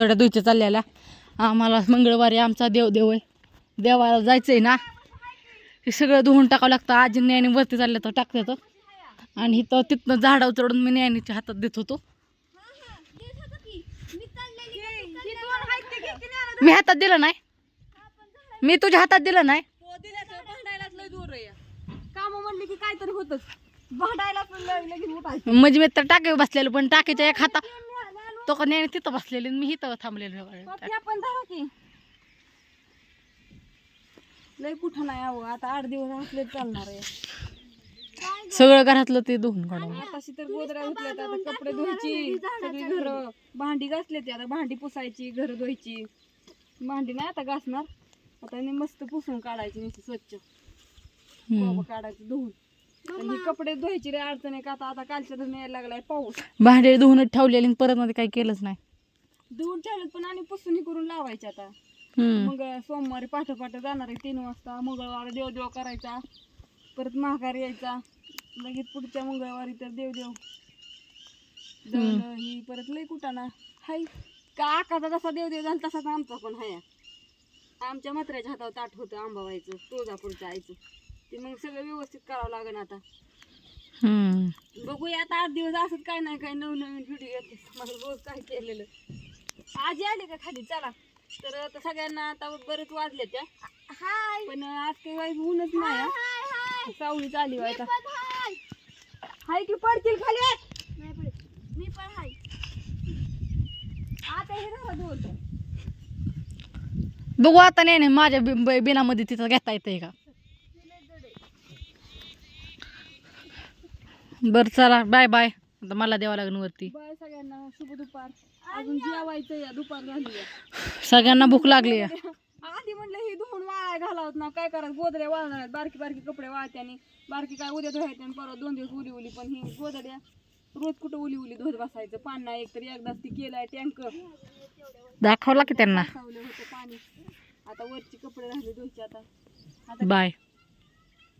थोड्या दुईच्या चालल्याला. आम्हाला मंगळवारी आमचा देव देव आहे. देवाला जायचं आहे ना. हे सगळं धुवून टाकावं लागतं. आजी न्यायने वरती चाललं तर टाकतं आणि इथं तिथनं झाडावर चढून मी न्यायनीच्या हातात देत होतो. मी हातात दिलं नाही. मी तुझ्या हातात दिलं नाही. म्हणजे मी तर टाके बसलेलो पण टाकीच्या एक हाता तो का न्यायने तिथं बसलेली आणि मी इथं थांबलेलो पप्या पण धरा की. लय कुठं नाही अहो आता आठ दिवस असले चालणार आहे. सगळं घरातलं ते धुवून काढून. आताशी तर गोदऱ्या धुतल्या आता कपडे धुवायची सगळी घर. भांडी घासले ते आता भांडी पुसायची घर धुवायची. भांडी नाही आता घासणार. आता मस्त पुसून काढायची नुसती स्वच्छ. हम्म. काढायचं धुवून. आणि ही कपडे धुवायची रे अडचण आहे का आता? आता कालच्या धुवून यायला लागलाय पाऊस. भांडे धुवूनच ठेवलेली आणि परत मध्ये काही केलंच नाही. धुवून ठेवलेत पण आणि पुसून हे करून लावायचे आता. हम्म. मग सोमवारी पाठ पाठ जाणार आहे तीन वाजता. मंगळवारी देवदेव करायचा. परत महागारी यायचा. लगेच पुढच्या मंगळवारी तर देवदेव. दळणं ही परत लय कुटाणा. हाय. का आकाचा जसा देवदेव झाला तसाच आमचा पण हाय. आमच्या मात्र्याच्या हातावर ताट होतं आंबाबाईचं तुळजापूरचं आईचं. ते मग सगळं व्यवस्थित करावं लागेल आता. हम्म. बघूया आता आठ दिवस असत काय नाही काय नवीन नवीन व्हिडिओ येते मला रोज काय केलेलं. आजी आली का खाली? चला. तर आता सगळ्यांना आता बरेच वाजले त्या. पण आज काही वाईट ऊनच नाही हा. सावळीच आली वाईट हाय. की पडतील खाली? मी पण हाय. आता हे दोन. बघू आता नाही नाही माझ्या बि- बि- बिनामध्ये तिथं घेता येतंय का? बरं चला. बाय बाय आता मला द्यावं लागेल वरती. बाय सगळ्यांना. शुभ दुपार. अजून जेवायचं या दुपार झाली आहे. सगळ्यांना भूक लागली आहे. आधी म्हणलं हे धुवून वाळाय घालावत ना काय करायचं गोदड्या वाळणार आहेत. बारकी बारकी कपडे वाळते आणि बारकी काय उद्या धुवायचे आणि परवा दोन दिवस उली उली. पण ही गोदड्या रोज कुठं उली उली धुत बसायचं? पाणी नाही एक तरी एकदाच ती केलाय टँकर दाखवला की त्यांना. सावलं होतं पाणी. आता वरची कपडे राहिले धुवायचे आता. आता बाय